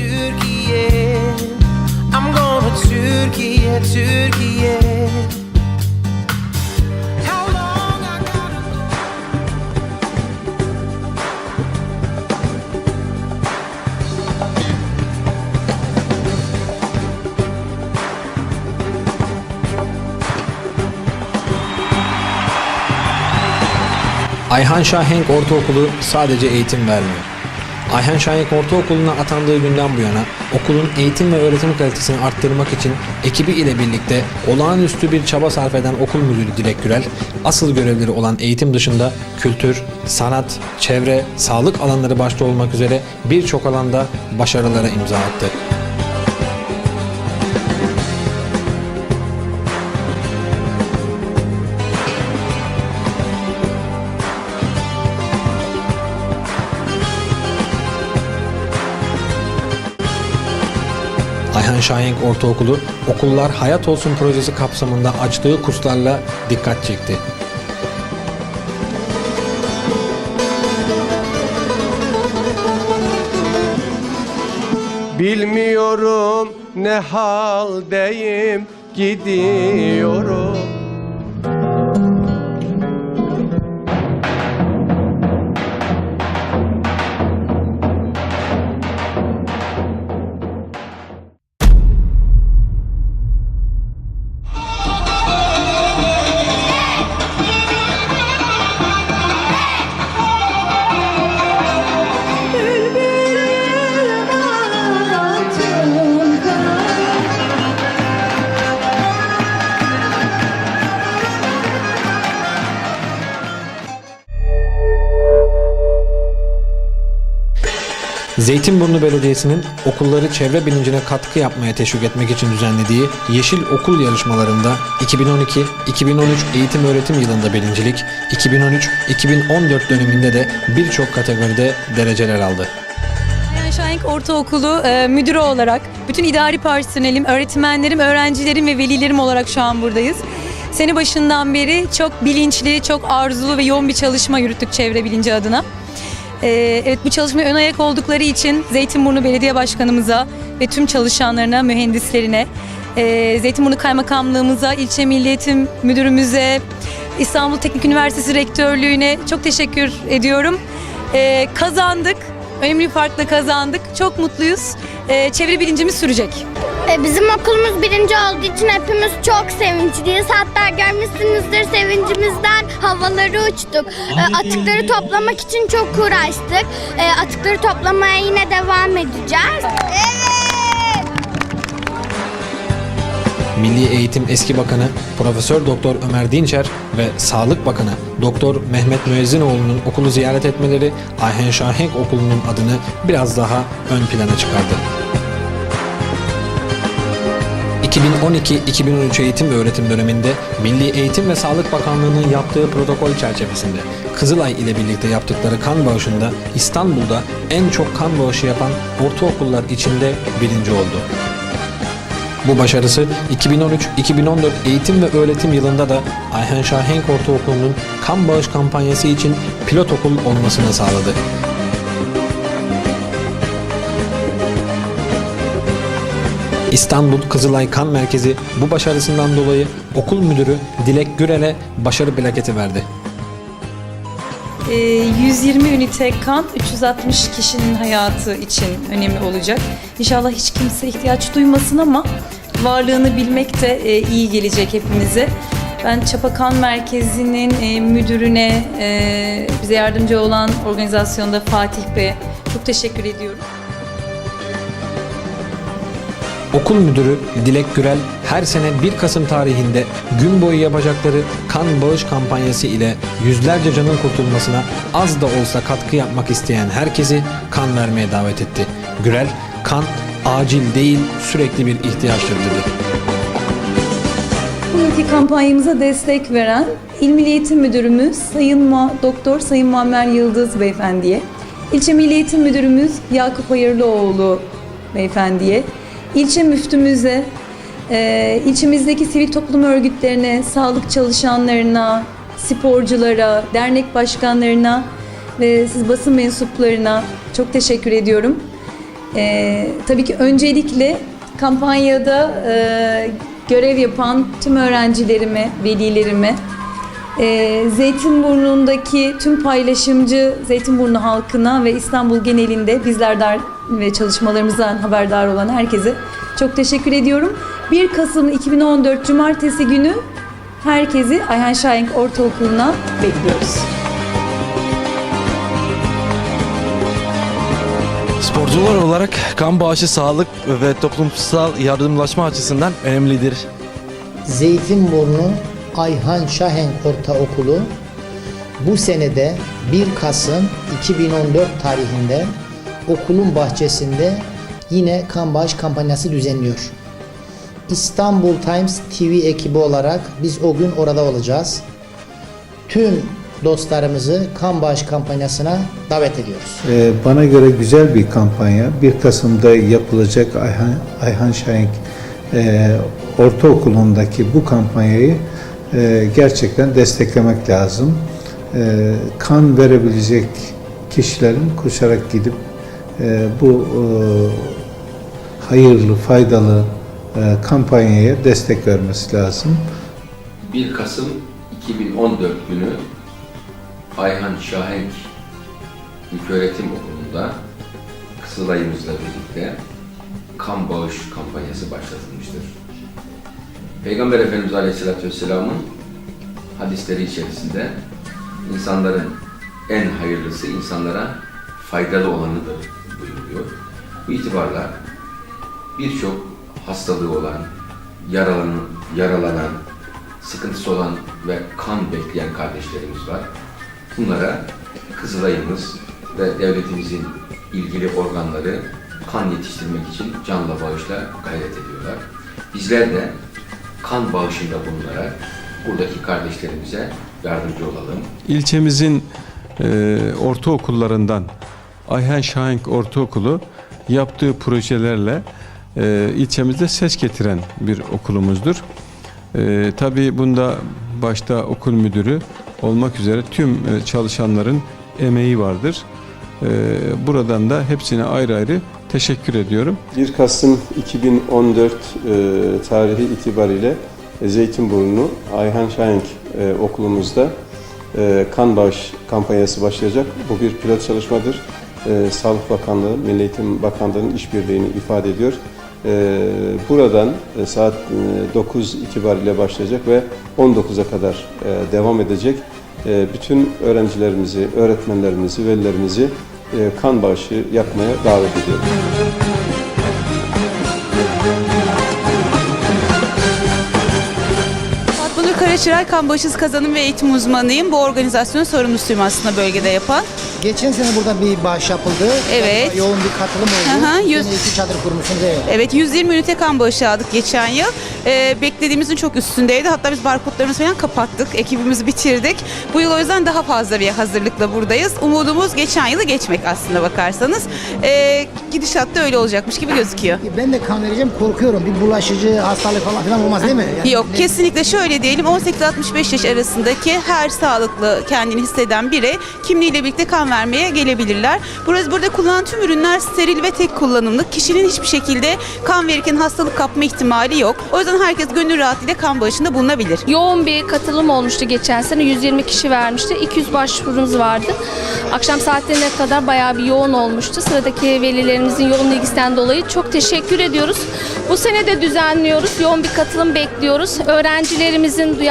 Türkiye. I'm to Türkiye, Türkiye. Ayhan Şahenk Ortaokulu sadece eğitim vermiyor. Ayhan Şahenk Ortaokulu'na atandığı günden bu yana okulun eğitim ve öğretim kalitesini arttırmak için ekibi ile birlikte olağanüstü bir çaba sarf eden okul müdürü Dilek Gürel, asıl görevleri olan eğitim dışında kültür, sanat, çevre, sağlık alanları başta olmak üzere birçok alanda başarılara imza attı. Şahenk Ortaokulu Okullar Hayat Olsun projesi kapsamında açtığı kurslarla dikkat çekti. Bilmiyorum ne haldeyim gidiyorum Zeytinburnu Belediyesi'nin okulları çevre bilincine katkı yapmaya teşvik etmek için düzenlediği Yeşil Okul yarışmalarında 2012-2013 eğitim öğretim yılında birincilik, 2013-2014 döneminde de birçok kategoride dereceler aldı. Şahenk Ortaokulu e, müdürü olarak bütün idari personelim, öğretmenlerim, öğrencilerim ve velilerim olarak şu an buradayız. Sene başından beri çok bilinçli, çok arzulu ve yoğun bir çalışma yürüttük çevre bilinci adına. E, evet bu çalışmaya ön ayak oldukları için Zeytinburnu Belediye Başkanımıza ve tüm çalışanlarına, mühendislerine, e, Zeytinburnu Kaymakamlığımıza, ilçe Milli Eğitim Müdürümüze, İstanbul Teknik Üniversitesi Rektörlüğü'ne çok teşekkür ediyorum. E, kazandık. Önemli bir farkla kazandık. Çok mutluyuz. Ee, çevre bilincimiz sürecek. E, Bizim okulumuz birinci olduğu için hepimiz çok sevinçliyiz. Hatta görmüşsünüzdür sevincimizden havaları uçtuk. E, Atıkları toplamak için çok uğraştık. E, Atıkları toplamaya yine devam edeceğiz. Evet. Milli Eğitim eski bakanı Profesör Doktor Ömer Dinçer ve Sağlık Bakanı Doktor Mehmet Müezzinoğlu'nun okulu ziyaret etmeleri Ayhan Şahenk Okulu'nun adını biraz daha ön plana çıkardı. 2012-2013 eğitim ve öğretim döneminde Milli Eğitim ve Sağlık Bakanlığı'nın yaptığı protokol çerçevesinde Kızılay ile birlikte yaptıkları kan bağışında İstanbul'da en çok kan bağışı yapan ortaokullar içinde birinci oldu. Bu başarısı 2013-2014 eğitim ve öğretim yılında da Ayhan Şahenk Ortaokulu'nun kan bağış kampanyası için pilot okul olmasını sağladı. İstanbul Kızılay Kan Merkezi bu başarısından dolayı okul müdürü Dilek Gürel'e başarı plaketi verdi. Ee, 120 ünite kan 360 kişinin hayatı için önemli olacak. İnşallah hiç kimse ihtiyaç duymasın ama varlığını bilmek de e, iyi gelecek hepimize. Ben Çapa Kan Merkezi'nin e, müdürüne, e, bize yardımcı olan organizasyonda Fatih Bey'e çok teşekkür ediyorum. Okul müdürü Dilek Gürel her sene 1 Kasım tarihinde gün boyu yapacakları kan bağış kampanyası ile yüzlerce canın kurtulmasına az da olsa katkı yapmak isteyen herkesi kan vermeye davet etti. Gürel, kan acil değil sürekli bir ihtiyaçtır dedi. Bugünkü kampanyamıza destek veren İl Milli Eğitim Müdürümüz Sayın Mua- Doktor Sayın Muammer Yıldız Beyefendiye, İlçe Milli Eğitim Müdürümüz Yakup Hayırlıoğlu Beyefendiye, ilçe müftümüze, e, ilçemizdeki sivil toplum örgütlerine, sağlık çalışanlarına, sporculara, dernek başkanlarına ve siz basın mensuplarına çok teşekkür ediyorum. Ee, tabii ki öncelikle kampanyada e, görev yapan tüm öğrencilerime, velilerime, e, Zeytinburnu'ndaki tüm paylaşımcı Zeytinburnu halkına ve İstanbul genelinde bizlerden ve çalışmalarımızdan haberdar olan herkese çok teşekkür ediyorum. 1 Kasım 2014 Cumartesi günü herkesi Ayhan Şahenk Ortaokulu'na bekliyoruz. Sporcular olarak kan bağışı sağlık ve toplumsal yardımlaşma açısından önemlidir. Zeytinburnu Ayhan Şahenk Ortaokulu bu senede 1 Kasım 2014 tarihinde okulun bahçesinde yine kan bağış kampanyası düzenliyor. İstanbul Times TV ekibi olarak biz o gün orada olacağız. Tüm dostlarımızı kan bağış kampanyasına davet ediyoruz. Ee, Bana göre güzel bir kampanya. 1 Kasım'da yapılacak Ayhan, Ayhan Şahenk e, Ortaokulu'ndaki bu kampanyayı e, gerçekten desteklemek lazım. E, kan verebilecek kişilerin koşarak gidip e, bu e, hayırlı, faydalı e, kampanyaya destek vermesi lazım. 1 Kasım 2014 günü Ayhan Şahenk İlköğretim Okulu'nda Kızılay'ımızla birlikte kan bağış kampanyası başlatılmıştır. Peygamber Efendimiz Aleyhisselatü Vesselam'ın hadisleri içerisinde insanların en hayırlısı insanlara faydalı olanıdır buyuruyor. Bu itibarla birçok hastalığı olan, yaralanan, yaralanan, sıkıntısı olan ve kan bekleyen kardeşlerimiz var. Bunlara Kızılay'ımız ve devletimizin ilgili organları kan yetiştirmek için canla bağışla gayret ediyorlar. Bizler de kan bağışında bulunarak buradaki kardeşlerimize yardımcı olalım. İlçemizin e, ortaokullarından Ayhan Şahenk Ortaokulu yaptığı projelerle e, ilçemizde ses getiren bir okulumuzdur. E, tabii bunda başta okul müdürü olmak üzere tüm e, çalışanların emeği vardır. E, buradan da hepsine ayrı ayrı teşekkür ediyorum. 1 Kasım 2014 e, tarihi itibariyle Zeytinburnu Ayhan Şahenk e, okulumuzda e, kan bağış kampanyası başlayacak. Bu bir pilot çalışmadır. E, Sağlık Bakanlığı, Milli Eğitim Bakanlığı'nın işbirliğini ifade ediyor. E, buradan e, saat e, 9 itibariyle başlayacak ve 19'a kadar devam edecek. Bütün öğrencilerimizi, öğretmenlerimizi, velilerimizi kan bağışı yapmaya davet ediyorum. Karaçıray kan bağışsız kazanım ve eğitim uzmanıyım. Bu organizasyonun sorumlusuyum aslında bölgede yapan. Geçen sene burada bir bağış yapıldı. Evet. Yoğun bir katılım oldu. Yüz- sene iki çadır kurmuşsunuz evet. Evet 120 ünite kan bağışı aldık geçen yıl. Ee, beklediğimizin çok üstündeydi. Hatta biz barkodlarımızı falan kapattık. Ekibimizi bitirdik. Bu yıl o yüzden daha fazla bir hazırlıkla buradayız. Umudumuz geçen yılı geçmek aslında bakarsanız. Ee, gidişat da öyle olacakmış gibi gözüküyor. Ben de kan vereceğim korkuyorum. Bir bulaşıcı hastalık falan filan olmaz değil mi? Yani Yok ne- kesinlikle şöyle diyelim 18-65 yaş arasındaki her sağlıklı kendini hisseden birey kimliğiyle birlikte kan vermeye gelebilirler. Burası burada kullanılan tüm ürünler steril ve tek kullanımlık. Kişinin hiçbir şekilde kan verirken hastalık kapma ihtimali yok. O yüzden herkes gönül rahatlığıyla kan bağışında bulunabilir. Yoğun bir katılım olmuştu geçen sene. 120 kişi vermişti. 200 başvurumuz vardı. Akşam saatlerine kadar bayağı bir yoğun olmuştu. Sıradaki velilerimizin yoğun ilgisinden dolayı çok teşekkür ediyoruz. Bu sene de düzenliyoruz. Yoğun bir katılım bekliyoruz. Öğrencilerimizin duyarlılığı,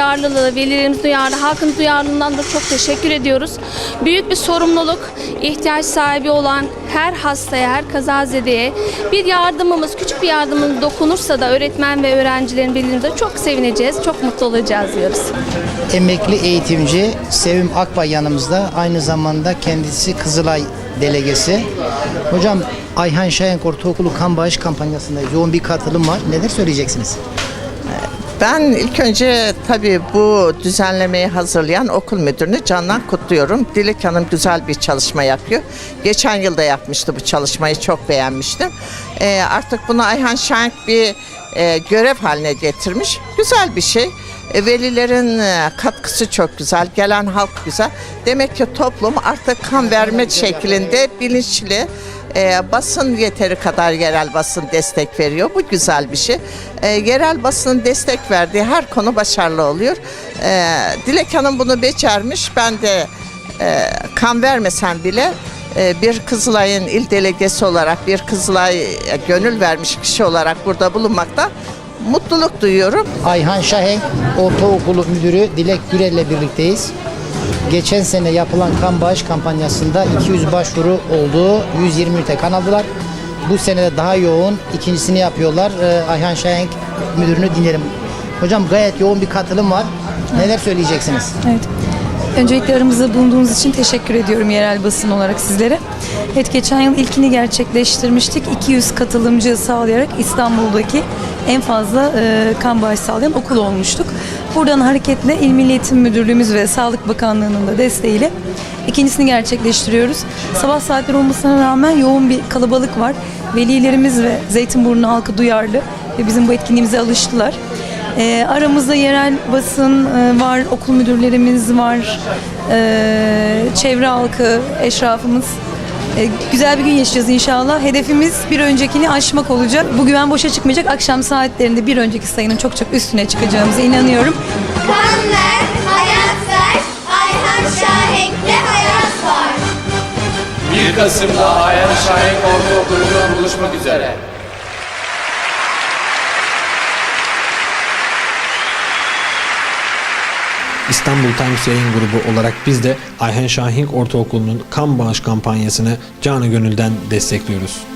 velilerimiz duyarlı, halkın duyarlılığından da çok teşekkür ediyoruz. Büyük bir sorumluluk, ihtiyaç sahibi olan her hastaya, her kazazedeye bir yardımımız, küçük bir yardımımız dokunursa da öğretmen ve öğrencilerin velilerimize çok sevineceğiz, çok mutlu olacağız diyoruz. Emekli eğitimci Sevim Akbay yanımızda. Aynı zamanda kendisi Kızılay delegesi. Hocam Ayhan Şahenk Ortaokulu kan bağış kampanyasında yoğun bir katılım var. Neler söyleyeceksiniz? Ben ilk önce tabii bu düzenlemeyi hazırlayan okul müdürünü candan kutluyorum. Dilek Hanım güzel bir çalışma yapıyor. Geçen yılda yapmıştı bu çalışmayı çok beğenmiştim. Ee, artık bunu Ayhan Şahenk bir e, görev haline getirmiş. Güzel bir şey. E, velilerin e, katkısı çok güzel. Gelen halk güzel. Demek ki toplum artık kan verme şeklinde bilinçli E, basın yeteri kadar yerel basın destek veriyor. Bu güzel bir şey. E, yerel basının destek verdiği her konu başarılı oluyor. E, Dilek Hanım bunu becermiş. Ben de e, kan vermesem bile e, bir Kızılay'ın il delegesi olarak, bir Kızılay gönül vermiş kişi olarak burada bulunmakta mutluluk duyuyorum. Ayhan Şahenk Ortaokulu Müdürü Dilek Gürel ile birlikteyiz. Geçen sene yapılan kan bağış kampanyasında 200 başvuru oldu. 120 ünite kan aldılar. Bu sene de daha yoğun ikincisini yapıyorlar. Ee, Ayhan Şahenk müdürünü dinlerim. Hocam gayet yoğun bir katılım var. Neler söyleyeceksiniz? Evet. Öncelikle aramızda bulunduğunuz için teşekkür ediyorum yerel basın olarak sizlere. Evet geçen yıl ilkini gerçekleştirmiştik. 200 katılımcı sağlayarak İstanbul'daki en fazla e, kan bağış sağlayan okul olmuştuk. Buradan hareketle İl Milli Eğitim Müdürlüğümüz ve Sağlık Bakanlığı'nın da desteğiyle ikincisini gerçekleştiriyoruz. Sabah saatleri olmasına rağmen yoğun bir kalabalık var. Velilerimiz ve Zeytinburnu halkı duyarlı ve bizim bu etkinliğimize alıştılar. Ee, aramızda yerel basın e, var, okul müdürlerimiz var, ee, çevre halkı, eşrafımız. Ee, güzel bir gün yaşayacağız inşallah. Hedefimiz bir öncekini aşmak olacak. Bu güven boşa çıkmayacak. Akşam saatlerinde bir önceki sayının çok çok üstüne çıkacağımıza inanıyorum. Kan ver, hayat ver, Ayhan Şahenk'le hayat var. 1 Kasım'da Ayhan Şahenk Ortaokulu'nda buluşmak üzere. İstanbul Times yayın grubu olarak biz de Ayhan Şahenk Ortaokulu'nun kan bağış kampanyasını canı gönülden destekliyoruz.